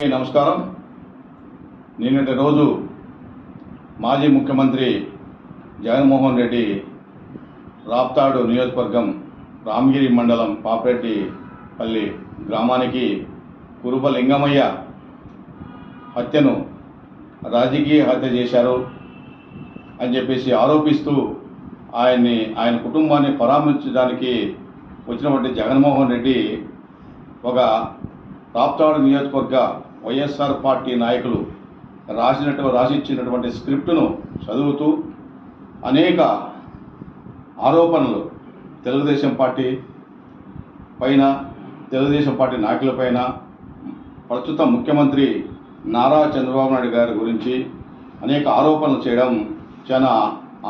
నమస్కారం. నిన్నటి రోజు మాజీ ముఖ్యమంత్రి జగన్మోహన్ రెడ్డి రాప్తాడు నియోజకవర్గం రామగిరి మండలం పాపరెడ్డిపల్లి గ్రామానికి కురుబ లింగమయ్య హత్యను రాజకీయ హత్య చేశారు అని చెప్పేసి ఆరోపిస్తూ ఆయన్ని ఆయన కుటుంబాన్ని పరామర్శించడానికి వచ్చినటువంటి జగన్మోహన్ రెడ్డి ఒక రాప్తాడు నియోజకవర్గ వైఎస్ఆర్ పార్టీ నాయకులు రాసినట్టు రాసిచ్చినటువంటి స్క్రిప్టును చదువుతూ అనేక ఆరోపణలు తెలుగుదేశం పార్టీ పైన తెలుగుదేశం పార్టీ నాయకులపైన ప్రస్తుత ముఖ్యమంత్రి నారా చంద్రబాబు నాయుడు గారి గురించి అనేక ఆరోపణలు చేయడం చాలా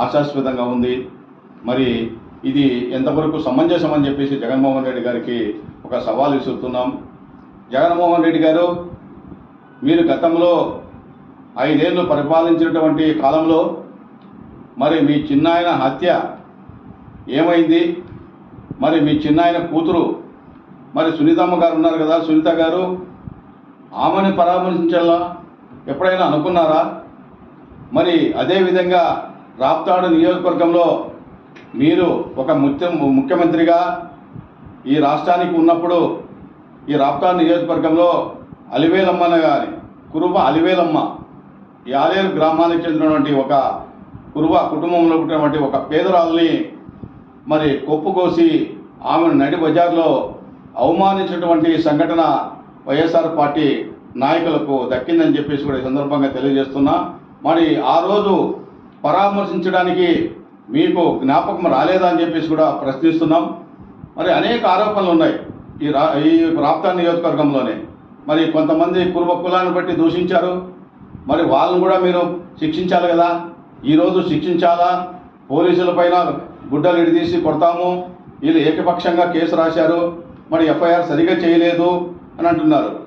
ఆశాస్పదంగా ఉంది. మరి ఇది ఎంతవరకు సమంజసం అని చెప్పేసి జగన్మోహన్ రెడ్డి గారికి ఒక సవాల్ విసురుతున్నాం. జగన్మోహన్ రెడ్డి గారు మీరు గతంలో ఐదేళ్ళు పరిపాలించినటువంటి కాలంలో మరి మీ చిన్నాయన హత్య ఏమైంది? మరి మీ చిన్నాయన కూతురు మరి సునీతమ్మ గారు ఉన్నారు కదా సునీత గారు ఆమెను పరామర్శించాలా? ఎప్పుడైనా అనుకున్నారా? మరి అదేవిధంగా రాప్తాడు నియోజకవర్గంలో మీరు ఒక ముఖ్య ముఖ్యమంత్రిగా ఈ రాష్ట్రానికి ఉన్నప్పుడు ఈ రాప్తాడు నియోజకవర్గంలో అలివేలమ్మన గారి కురుబ అలివేలమ్మ. ఈ ఆలేరు గ్రామానికి చెందినటువంటి ఒక కురుబ కుటుంబంలో పుట్టినటువంటి ఒక పేదరాల్ని మరి కొప్పుకోసి ఆమెను నడి బజార్లో అవమానించినటువంటి సంఘటన వైఎస్ఆర్ పార్టీ నాయకులకు దక్కిందని చెప్పేసి కూడా ఈ సందర్భంగా తెలియజేస్తున్నా. మరి ఆ రోజు పరామర్శించడానికి మీకు జ్ఞాపకం రాలేదా అని చెప్పేసి కూడా ప్రశ్నిస్తున్నాం. మరి అనేక ఆరోపణలు ఉన్నాయి ఈ రా ఈ రాప్తా నియోజకవర్గంలోనే. మరి కొంతమంది కురుబ కులాన్ని బట్టి దూషించారు. మరి వాళ్ళని కూడా మీరు శిక్షించాలి కదా? ఈరోజు శిక్షించాలా? పోలీసుల పైన గుడ్డలు ఇడిదీసి కొడతాము. వీళ్ళు ఏకపక్షంగా కేసు రాశారు. మరి ఎఫ్ఐఆర్ సరిగా చేయలేదు అని అంటున్నారు.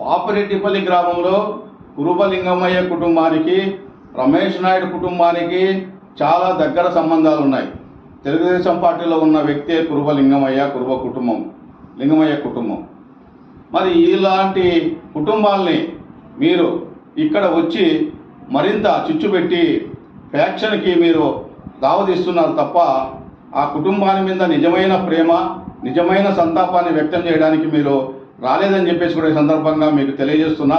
పాపిరెడ్డిపల్లి గ్రామంలో కురుబలింగమయ్య కుటుంబానికి రమేష్ నాయుడు కుటుంబానికి చాలా దగ్గర సంబంధాలు ఉన్నాయి. తెలుగుదేశం పార్టీలో ఉన్న వ్యక్తే కురుబ లింగమయ్య కురుబ కుటుంబం. లింగమయ్య కుటుంబం. మరి ఇలాంటి కుటుంబాల్ని మీరు ఇక్కడ వచ్చి మరింత చిచ్చు పెట్టి ఫ్యాక్షన్కి మీరు దావదీస్తున్నారు తప్ప ఆ కుటుంబాన్ని మీద నిజమైన ప్రేమ నిజమైన సంతాపాన్ని వ్యక్తం చేయడానికి మీరు రాలేదని చెప్పేసి కూడా ఈ సందర్భంగా మీకు తెలియజేస్తున్నా.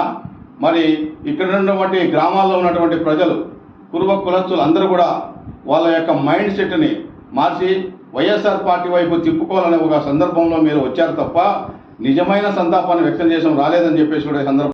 మరి ఇక్కడ ఉన్నటువంటి గ్రామాల్లో ఉన్నటువంటి ప్రజలు పూర్వ కులస్తులు అందరూ కూడా వాళ్ళ యొక్క మైండ్ సెట్ని మార్చి వైఎస్ఆర్ పార్టీ వైపు తిప్పుకోవాలనే ఒక సందర్భంలో మీరు వచ్చారు తప్ప నిజమైన సంతాపాన్ని వ్యక్తం చేసిన రాలేదని చెప్పేసి కూడా ఈ సందర్భం